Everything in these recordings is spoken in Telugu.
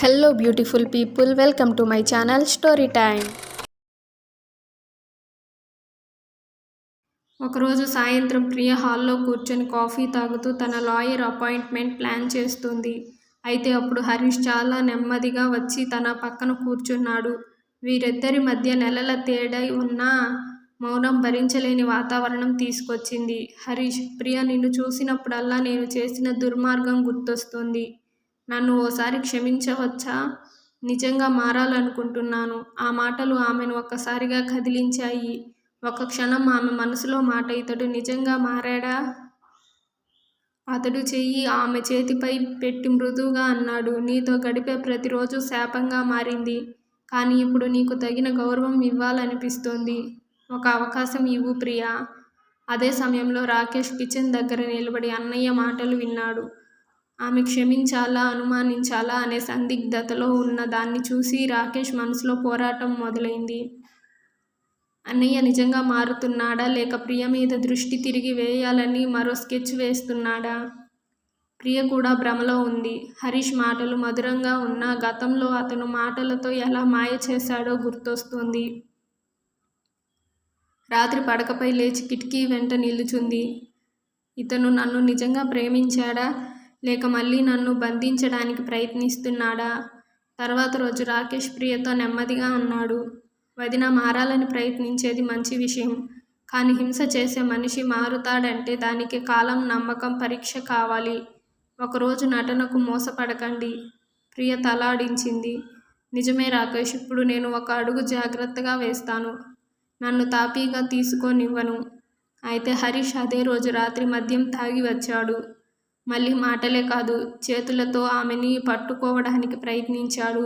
Hello beautiful people welcome to my channel story time ఒకరోజు సాయంత్రం ప్రియ హాల్లో కూర్చొని కాఫీ తాగుతూ తన లాయర్ అపాయింట్మెంట్ ప్లాన్ చేస్తుంది. అయితే అప్పుడు హరీష్ చాలా నెమ్మదిగా వచ్చి తన పక్కన కూర్చున్నాడు. వీరిద్దరి మధ్య నెలల తేడా ఉన్న మౌనం భరించలేని వాతావరణం తీసుకొచ్చింది. హరీష్ ప్రియ నిన్ను చూసినప్పుడల్లా నేను చేసిన దుర్మార్గం గుర్తొస్తుంది. నన్ను ఓసారి క్షమించవచ్చా? నిజంగా మారాలనుకుంటున్నాను. ఆ మాటలు ఆమెను ఒక్కసారిగా కదిలించాయి. ఒక క్షణం ఆమె మనసులో మాట ఇతడు నిజంగా మారాడా? అతడు చెయ్యి ఆమె చేతిపై పెట్టి మృదువుగా అన్నాడు. నీతో గడిపే ప్రతిరోజు శాపంగా మారింది. కానీ ఇప్పుడు నీకు తగిన గౌరవం ఇవ్వాలనిపిస్తోంది. ఒక అవకాశం ఇవ్వు ప్రియా. అదే సమయంలో రాకేష్ కిచెన్ దగ్గర నిలబడి అన్నయ్య మాటలు విన్నాడు. ఆమె క్షమించాలా అనుమానించాలా అనే సందిగ్ధతలో ఉన్న దాన్ని చూసి రాకేష్ మనసులో పోరాటం మొదలైంది. అన్నయ్య నిజంగా మారుతున్నాడా లేక ప్రియ మీద దృష్టి తిరిగి వేయాలని మరో స్కెచ్ వేస్తున్నాడా? ప్రియ కూడా భ్రమలో ఉంది. హరీష్ మాటలు మధురంగా ఉన్న గతంలో అతను మాటలతో ఎలా మాయ చేశాడో గుర్తొస్తుంది. రాత్రి పడకపై లేచి కిటికీ వెంట నిలుచుంది. ఇతను నన్ను నిజంగా ప్రేమించాడా? లేక మళ్ళీ నన్ను బంధించడానికి ప్రయత్నిస్తున్నాడా? తర్వాత రోజు రాకేష్ ప్రియతో నెమ్మదిగా అన్నాడు. వదిన మారాలని ప్రయత్నించేది మంచి విషయం. కానీ హింస చేసే మనిషి మారుతాడంటే దానికి కాలం నమ్మకం పరీక్ష కావాలి. ఒకరోజు నటనకు మోసపడకండి. ప్రియ తలాడించింది. నిజమే రాకేష్ ఇప్పుడు నేను ఒక అడుగు జాగ్రత్తగా వేస్తాను. నన్ను తాపీగా తీసుకోనివ్వను. అయితే హరీష్ అదే రోజు రాత్రి మద్యం తాగి వచ్చాడు. మళ్ళీ మాటలే కాదు చేతులతో ఆమెని పట్టుకోవడానికి ప్రయత్నించాడు.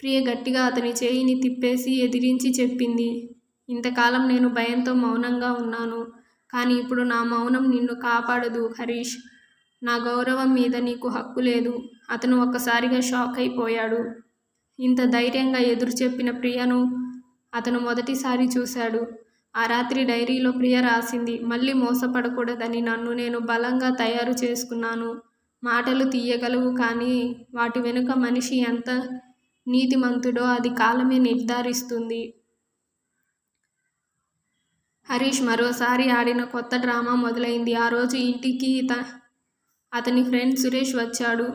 ప్రియ గట్టిగా అతని చేయిని తిప్పేసి ఎదిరించి చెప్పింది ఇంతకాలం నేను భయంతో మౌనంగా ఉన్నాను కానీ ఇప్పుడు నా మౌనం నిన్ను కాపాడదు హరీష్. నా గౌరవం మీద నీకు హక్కు లేదు. అతను ఒక్కసారిగా షాక్ అయిపోయాడు. ఇంత ధైర్యంగా ఎదురు చెప్పిన ప్రియను అతను మొదటిసారి చూశాడు. ఆ రాత్రి డైరీలో ప్రియ రాసింది మళ్ళీ మోసపడకూడదని నన్ను నేను బలంగా తయారు చేసుకున్నాను. మాటలు తీయగలవు కానీ వాటి వెనుక మనిషి ఎంత నీతిమంతుడో అది కాలమే నిర్ధారిస్తుంది. హరీష్ మరోసారి ఆడిన కొత్త డ్రామా మొదలైంది. ఆ రోజు ఇంటికి త అతని ఫ్రెండ్ సురేష్ వచ్చాడు.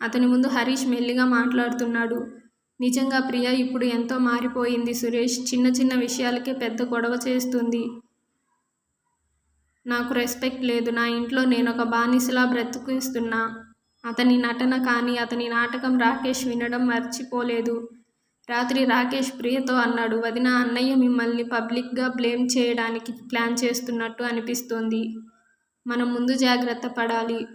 అతని ముందు హరీష్ మెల్లిగా మాట్లాడుతున్నాడు. నిజంగా ప్రియ ఇప్పుడు ఎంతో మారిపోయింది సురేష్. చిన్న చిన్న విషయాలకే పెద్ద గొడవ చేస్తుంది. నాకు రెస్పెక్ట్ లేదు. నా ఇంట్లో నేను ఒక బానిసలా బ్రతుకుస్తున్నా. అతని నటన కానీ అతని నాటకం రాకేష్ వినడం మర్చిపోలేదు. రాత్రి రాకేష్ ప్రియతో అన్నాడు వదిన అన్నయ్య మిమ్మల్ని పబ్లిక్గా బ్లేమ్ చేయడానికి ప్లాన్ చేస్తున్నట్టు అనిపిస్తోంది. మనం ముందు జాగ్రత్త పడాలి.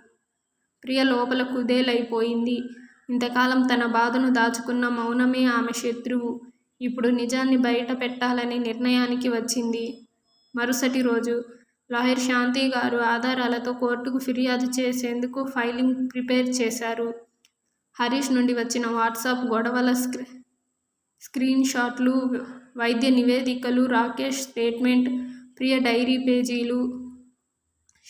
ప్రియ లోపల కుదేలైపోయింది. ఇంతకాలం తన బాధను దాచుకున్న మౌనమే ఆమె శత్రువు. ఇప్పుడు నిజాన్ని బయట పెట్టాలనే నిర్ణయానికి వచ్చింది. మరుసటి రోజు లాయర్ శాంతి గారు ఆధారాలతో కోర్టుకు ఫిర్యాదు చేసేందుకు ఫైలింగ్ ప్రిపేర్ చేశారు. హరీష్ నుండి వచ్చిన వాట్సాప్ గొడవల స్క్రీ స్క్రీన్ షాట్లు వైద్య నివేదికలు రాకేష్ స్టేట్మెంట్ ప్రియ డైరీ పేజీలు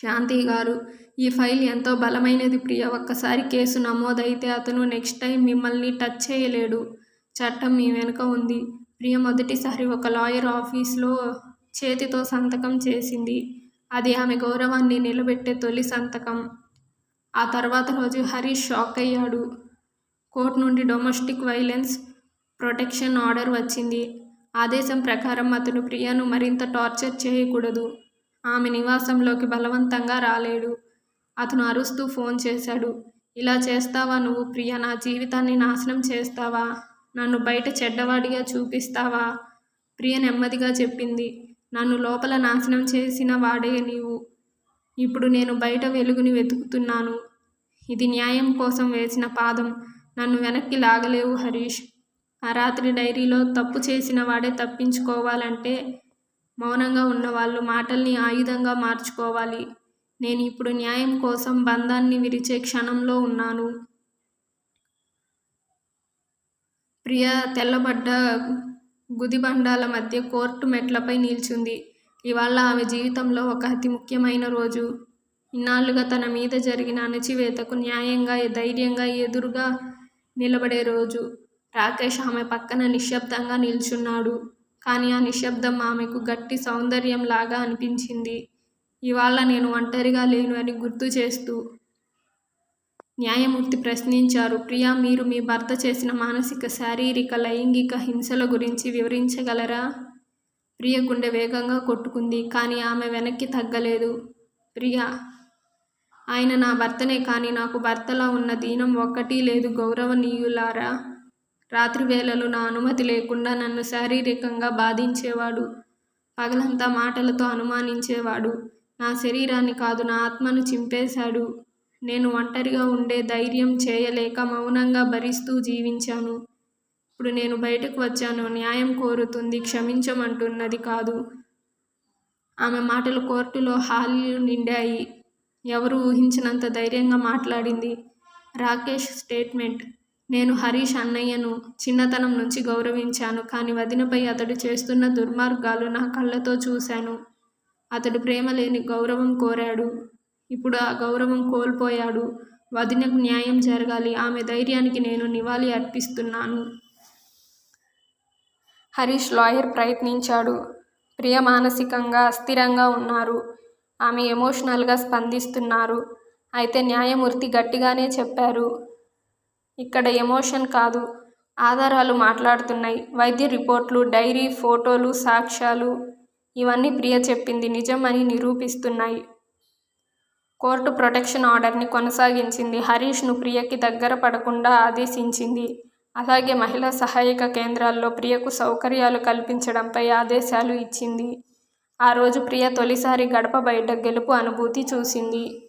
శాంతి గారు ఈ ఫైల్ ఎంతో బలమైనది ప్రియ. ఒక్కసారి కేసు నమోదైతే అతను నెక్స్ట్ టైం మిమ్మల్ని టచ్ చేయలేడు. చట్టం మీ వెనుక ఉంది. ప్రియ మొదటిసారి ఒక లాయర్ ఆఫీస్లో చేతితో సంతకం చేసింది. అది ఆమె గౌరవాన్ని నిలబెట్టే తొలి సంతకం. ఆ తర్వాత రోజు హరీష్ షాక్ అయ్యాడు. కోర్టు నుండి డొమెస్టిక్ వైలెన్స్ ప్రొటెక్షన్ ఆర్డర్ వచ్చింది. ఆదేశం ప్రకారం అతను ప్రియను మరింత టార్చర్ చేయకూడదు. ఆమె నివాసంలోకి బలవంతంగా రాలేడు. అతను అరుస్తూ ఫోన్ చేశాడు. ఇలా చేస్తావా నువ్వు ప్రియ? నా జీవితాన్ని నాశనం చేస్తావా? నన్ను బయట చెడ్డవాడిగా చూపిస్తావా? ప్రియ నెమ్మదిగా చెప్పింది. నన్ను లోపల నాశనం చేసిన వాడే నీవు. ఇప్పుడు నేను బయట వెలుగుని వెతుకుతున్నాను. ఇది న్యాయం కోసం వేసిన పాదం. నన్ను వెనక్కి లాగలేవు హరీష్. ఆ రాత్రి డైరీలో తప్పు చేసిన వాడే తప్పించుకోవాలంటే మౌనంగా ఉన్న వాళ్ళు మాటల్ని ఆయుధంగా మార్చుకోవాలి. నేను ఇప్పుడు న్యాయం కోసం బంధాన్ని విరిచే క్షణంలో ఉన్నాను. ప్రియ తెల్లబడ్డ గుదిబండాల మధ్య కోర్టు మెట్లపై నిల్చుంది. ఇవాళ ఆమె జీవితంలో ఒక అతి ముఖ్యమైన రోజు. ఇన్నాళ్ళుగా తన మీద జరిగిన అణచివేతకు న్యాయంగా ధైర్యంగా ఎదురుగా నిలబడే రోజు. రాకేష్ ఆమె పక్కన నిశ్శబ్దంగా నిల్చున్నాడు. కానీ ఆ నిశ్శబ్దం ఆమెకు గట్టి సౌందర్యంలాగా అనిపించింది. ఇవాళ నేను ఒంటరిగా లేను అని గుర్తు చేస్తూ న్యాయమూర్తి ప్రశ్నించారు. ప్రియా మీరు మీ భర్త చేసిన మానసిక శారీరక లైంగిక హింసల గురించి వివరించగలరా? ప్రియ గుండె వేగంగా కొట్టుకుంది కానీ ఆమె వెనక్కి తగ్గలేదు. ప్రియా ఆయన నా భర్తనే కానీ నాకు భర్తలా ఉన్న దీనం ఒక్కటి లేదు గౌరవనీయులారా? రాత్రి వేళలు నా అనుమతి లేకుండా నన్ను శారీరకంగా బాధించేవాడు. పగలంతా మాటలతో అనుమానించేవాడు. నా శరీరాన్ని కాదు నా ఆత్మను చింపేశాడు. నేను ఒంటరిగా ఉండే ధైర్యం చేయలేక మౌనంగా భరిస్తూ జీవించాను. ఇప్పుడు నేను బయటకు వచ్చాను. న్యాయం కోరుతుంది క్షమించమంటున్నది కాదు. ఆమె మాటలు కోర్టులో హాలీలు నిండాయి. ఎవరు ఊహించినంత ధైర్యంగా మాట్లాడింది. రాకేష్ స్టేట్మెంట్. నేను హరీష్ అన్నయ్యను చిన్నతనం నుంచి గౌరవించాను కానీ వదినపై అతడు చేస్తున్న దుర్మార్గాలు నా కళ్ళతో చూశాను. అతడు ప్రేమ లేని గౌరవం కోరాడు. ఇప్పుడు ఆ గౌరవం కోల్పోయాడు. వదినకు న్యాయం జరగాలి ఆమె ధైర్యానికి నేను నివాళి అర్పిస్తున్నాను. హరీష్ లాయర్ ప్రయత్నించాడు. ప్రియ మానసికంగా అస్థిరంగా ఉన్నారు. ఆమె ఎమోషనల్గా స్పందిస్తున్నారు. అయితే న్యాయమూర్తి గట్టిగానే చెప్పారు. ఇక్కడ ఎమోషన్ కాదు. ఆధారాలు మాట్లాడుతున్నాయి. వైద్య రిపోర్ట్లు డైరీ ఫోటోలు సాక్ష్యాలు ఇవన్నీ ప్రియ చెప్పింది నిజమని నిరూపిస్తున్నాయి. కోర్టు ప్రొటెక్షన్ ఆర్డర్ని కొనసాగించింది. హరీష్ను ప్రియకి దగ్గర పడకుండా ఆదేశించింది. అలాగే మహిళా సహాయక కేంద్రాల్లో ప్రియకు సౌకర్యాలు కల్పించడంపై ఆదేశాలు ఇచ్చింది. ఆ రోజు ప్రియ తొలిసారి గడప బయట గెలుపు అనుభూతి చూసింది.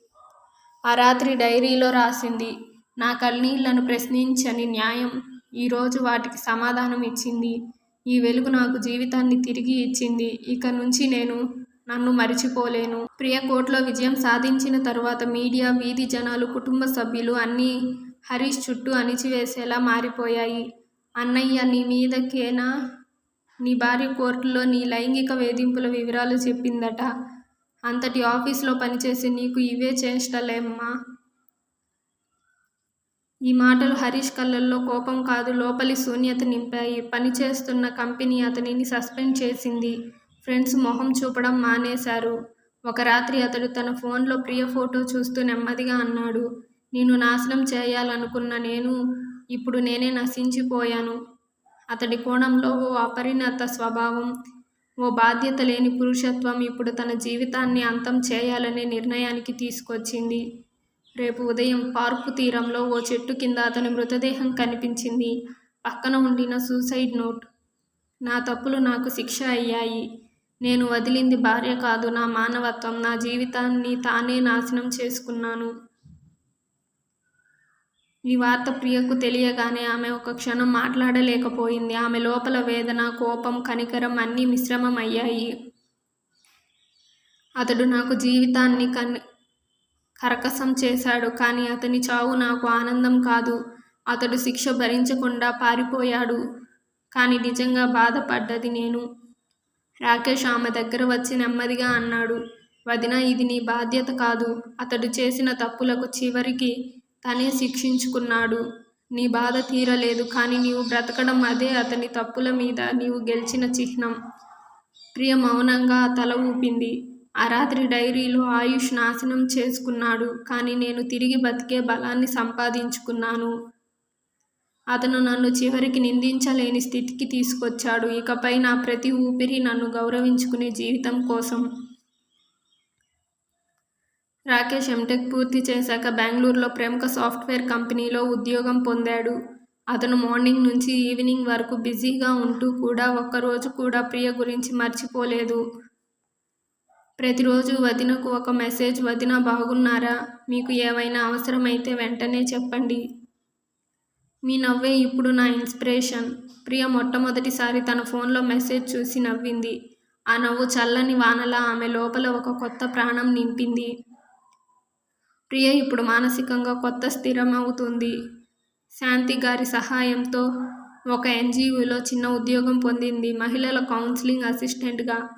ఆ రాత్రి డైరీలో రాసింది. నా కన్నీళ్ళను ప్రశ్నించని న్యాయం ఈరోజు వాటికి సమాధానం ఇచ్చింది. ఈ వెలుగు నాకు జీవితాన్ని తిరిగి ఇచ్చింది. ఇక నుంచి నేను నన్ను మరిచిపోలేను. ప్రియ కోర్టులో విజయం సాధించిన తరువాత మీడియా వీధి జనాలు కుటుంబ సభ్యులు అన్నీ హరీష్ చుట్టూ అణిచివేసేలా మారిపోయాయి. అన్నయ్య నీ మీదకేనా? నీ భార్య కోర్టులో నీ లైంగిక వేధింపుల వివరాలు చెప్పిందట. అంతటి ఆఫీస్లో పనిచేసి నీకు ఇవే చేష్టలేమ్మా ఈ మాటలు హరీష్ కళ్ళల్లో కోపం కాదు లోపలి శూన్యత నింపాయి. పనిచేస్తున్న కంపెనీ అతనిని సస్పెండ్ చేసింది. ఫ్రెండ్స్ మొహం చూపడం మానేశారు. ఒక రాత్రి అతడు తన ఫోన్లో ప్రియ ఫోటో చూస్తూ నెమ్మదిగా అన్నాడు నేను నాశనం చేయాలనుకున్న నేను ఇప్పుడు నేనే నశించిపోయాను. అతడి కోణంలో ఓ అపరిణత స్వభావం ఓ బాధ్యత లేని పురుషత్వం ఇప్పుడు తన జీవితాన్ని అంతం చేయాలనే నిర్ణయానికి తీసుకొచ్చింది. రేపు ఉదయం పార్కు తీరంలో ఓ చెట్టు కింద అతని మృతదేహం కనిపించింది. పక్కన ఉండిన సూసైడ్ నోట్. నా తప్పులు నాకు శిక్ష అయ్యాయి. నేను వదిలింది భార్య కాదు నా మానవత్వం నా జీవితాన్ని తానే నాశనం చేసుకున్నాను. ఈ వార్త ప్రియకు తెలియగానే ఆమె ఒక క్షణం మాట్లాడలేకపోయింది. ఆమె లోపల వేదన కోపం కనికరం అన్నీ మిశ్రమం అయ్యాయి అతడు నాకు జీవితాన్ని కన్ కరకసం చేశాడు కానీ అతని చావు నాకు ఆనందం కాదు. అతడు శిక్ష భరించకుండా పారిపోయాడు. కానీ నిజంగా బాధపడ్డది నేను. రాకేష్ ఆమె దగ్గర వచ్చి నెమ్మదిగా అన్నాడు వదిన ఇది నీ బాధ్యత కాదు. అతడు చేసిన తప్పులకు చివరికి తనే శిక్షించుకున్నాడు. నీ బాధ తీరలేదు కానీ నీవు బ్రతకడం అదే అతని తప్పుల మీద నీవు గెలిచిన చిహ్నం. ప్రియ మౌనంగా తల ఊపింది. ఆ రాత్రి డైరీలో ఆయుష్ నాశనం చేసుకున్నాడు కానీ నేను తిరిగి బతికే బలాన్ని సంపాదించుకున్నాను. అతను నన్ను చివరికి నిందించలేని స్థితికి తీసుకొచ్చాడు. ఇకపై నా ప్రతి ఊపిరి నన్ను గౌరవించుకునే జీవితం కోసం. రాకేష్ ఎంటెక్ పూర్తి చేశాక బెంగళూరులో ప్రముఖ సాఫ్ట్వేర్ కంపెనీలో ఉద్యోగం పొందాడు. అతను మార్నింగ్ నుంచి ఈవినింగ్ వరకు బిజీగా ఉంటూ కూడా ఒక్కరోజు కూడా ప్రియ గురించి మర్చిపోలేదు. ప్రతిరోజు వదినకు ఒక మెసేజ్ వదిన బాగున్నారా? మీకు ఏవైనా అవసరమైతే వెంటనే చెప్పండి. మీ నవ్వే ఇప్పుడు నా ఇన్స్పిరేషన్. ప్రియ మొట్టమొదటిసారి తన ఫోన్లో మెసేజ్ చూసి నవ్వింది. ఆ నవ్వు చల్లని వానలా ఆమె లోపల ఒక కొత్త ప్రాణం నింపింది. ప్రియ ఇప్పుడు మానసికంగా కొత్త స్థిరం అవుతుంది శాంతి గారి సహాయంతో ఒక ఎన్జిఓలో చిన్న ఉద్యోగం పొందింది. మహిళల కౌన్సిలింగ్ అసిస్టెంట్గా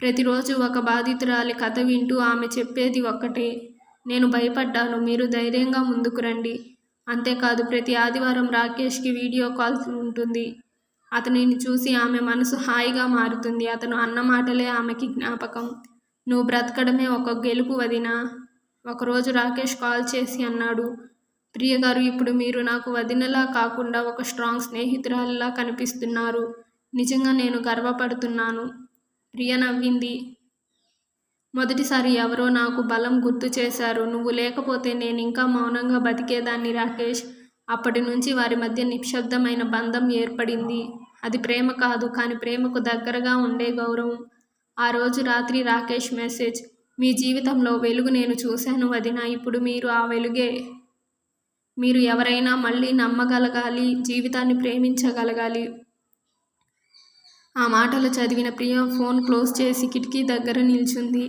ప్రతిరోజు ఒక బాధితురాలి కథ వింటూ ఆమె చెప్పేది ఒక్కటే. నేను భయపడ్డాను మీరు ధైర్యంగా ముందుకు రండి. అంతేకాదు ప్రతి ఆదివారం రాకేష్కి వీడియో కాల్ ఉంటుంది. అతనిని చూసి ఆమె మనసు హాయిగా మారుతుంది. అతను అన్న మాటలే ఆమెకి జ్ఞాపకం. నువ్వు బ్రతకడమే ఒక గెలుపు వదినా? ఒకరోజు రాకేష్ కాల్ చేసి అన్నాడు. ప్రియ గారు ఇప్పుడు మీరు నాకు వదినలా కాకుండా ఒక స్ట్రాంగ్ స్నేహితురాలిలా కనిపిస్తున్నారు. నిజంగా నేను గర్వపడుతున్నాను. ప్రియ నవ్వింది. మొదటిసారి ఎవరో నాకు బలం గుర్తు చేశారు. నువ్వు లేకపోతే నేను ఇంకా మౌనంగా బతికేదాన్ని రాకేష్. అప్పటి నుంచి వారి మధ్య నిశ్శబ్దమైన బంధం ఏర్పడింది. అది ప్రేమ కాదు కానీ ప్రేమకు దగ్గరగా ఉండే గౌరవం. ఆ రోజు రాత్రి రాకేష్ మెసేజ్ మీ జీవితంలో వెలుగు నేను చూశాను వదిన ఇప్పుడు మీరు ఆ వెలుగే. మీరు ఎవరైనా మళ్ళీ నమ్మగలగాలి జీవితాన్ని ప్రేమించగలగాలి. ఆ మాటలు చదివిన ప్రియ ఫోన్ క్లోజ్ చేసి కిటికీ దగ్గర నిల్చుంది.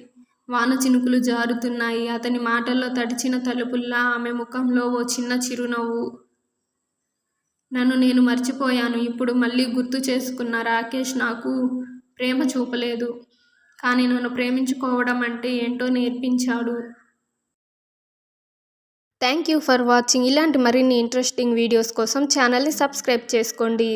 వాన చినుకులు జారుతున్నాయి. అతని మాటల్లో తడిచిన తలుపుల్లా ఆమె ముఖంలో ఓ చిన్న చిరునవ్వు. నన్ను నేను మర్చిపోయాను. ఇప్పుడు మళ్ళీ గుర్తు చేసుకున్న రాకేష్ నాకు ప్రేమ చూపలేదు. కానీ నన్ను ప్రేమించుకోవడం అంటే ఏంటో నేర్పించాడు. థ్యాంక్ యూ ఫర్ వాచింగ్ ఇలాంటి మరిన్ని ఇంట్రెస్టింగ్ వీడియోస్ కోసం ఛానల్ని సబ్స్క్రైబ్ చేసుకోండి.